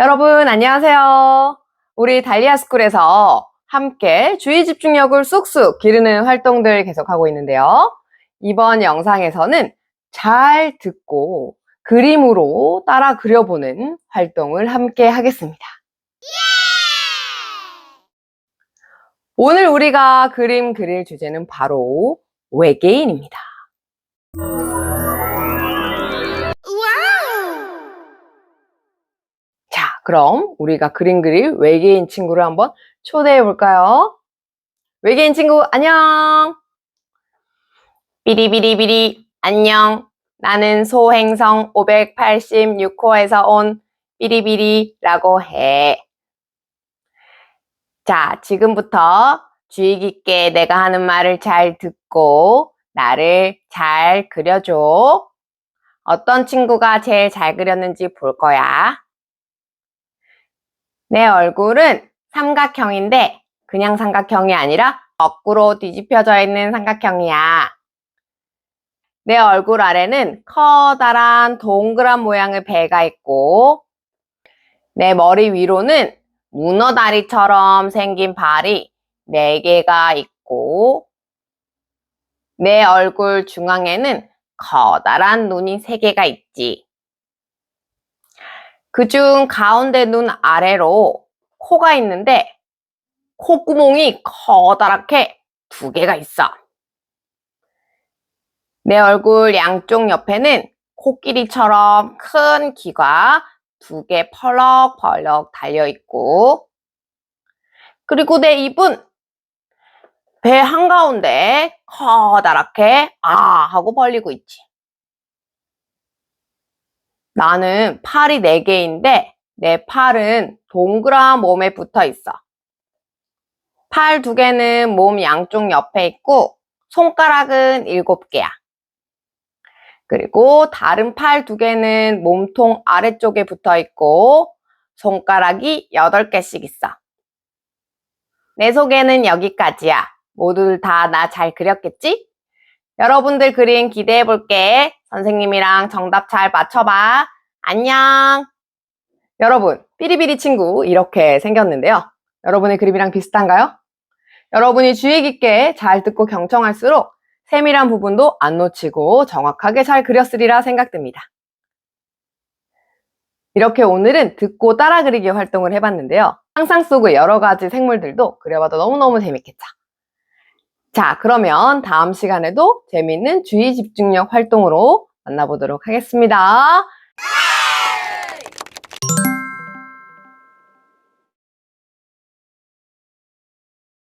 여러분, 안녕하세요. 우리 달리아 스쿨에서 함께 주의 집중력을 쑥쑥 기르는 활동들 계속하고 있는데요. 이번 영상에서는 잘 듣고 그림으로 따라 그려보는 활동을 함께 하겠습니다. 오늘 우리가 그림 그릴 주제는 바로 외계인입니다. 그럼 우리가 그림 그릴 외계인 친구를 한번 초대해 볼까요? 외계인 친구, 안녕! 비리비리비리, 안녕. 나는 소행성 586호에서 온 비리비리라고 해. 자, 지금부터 주의 깊게 내가 하는 말을 잘 듣고 나를 잘 그려줘. 어떤 친구가 제일 잘 그렸는지 볼 거야. 내 얼굴은 삼각형인데 그냥 삼각형이 아니라 거꾸로 뒤집혀져 있는 삼각형이야. 내 얼굴 아래는 커다란 동그란 모양의 배가 있고 내 머리 위로는 문어다리처럼 생긴 발이 4개가 있고 내 얼굴 중앙에는 커다란 눈이 3개가 있지. 그중 가운데 눈 아래로 코가 있는데 콧구멍이 커다랗게 두 개가 있어. 내 얼굴 양쪽 옆에는 코끼리처럼 큰 귀가 두 개 펄럭펄럭 달려 있고, 그리고 내 입은 배 한가운데 커다랗게 아 하고 벌리고 있지. 나는 팔이 4개인데 내 팔은 동그란 몸에 붙어 있어. 팔두 개는 몸 양쪽 옆에 있고 손가락은 7개야. 그리고 다른 팔두 개는 몸통 아래쪽에 붙어 있고 손가락이 8개씩 있어. 내 소개는 여기까지야. 모두들 다나 잘 그렸겠지? 여러분들 그림 기대해 볼게. 선생님이랑 정답 잘 맞춰봐. 안녕. 여러분, 삐리삐리 친구 이렇게 생겼는데요. 여러분의 그림이랑 비슷한가요? 여러분이 주의 깊게 잘 듣고 경청할수록 세밀한 부분도 안 놓치고 정확하게 잘 그렸으리라 생각됩니다. 이렇게 오늘은 듣고 따라 그리기 활동을 해봤는데요. 상상 속의 여러 가지 생물들도 그려봐도 너무너무 재밌겠죠. 자, 그러면 다음 시간에도 재밌는 주의 집중력 활동으로 만나보도록 하겠습니다.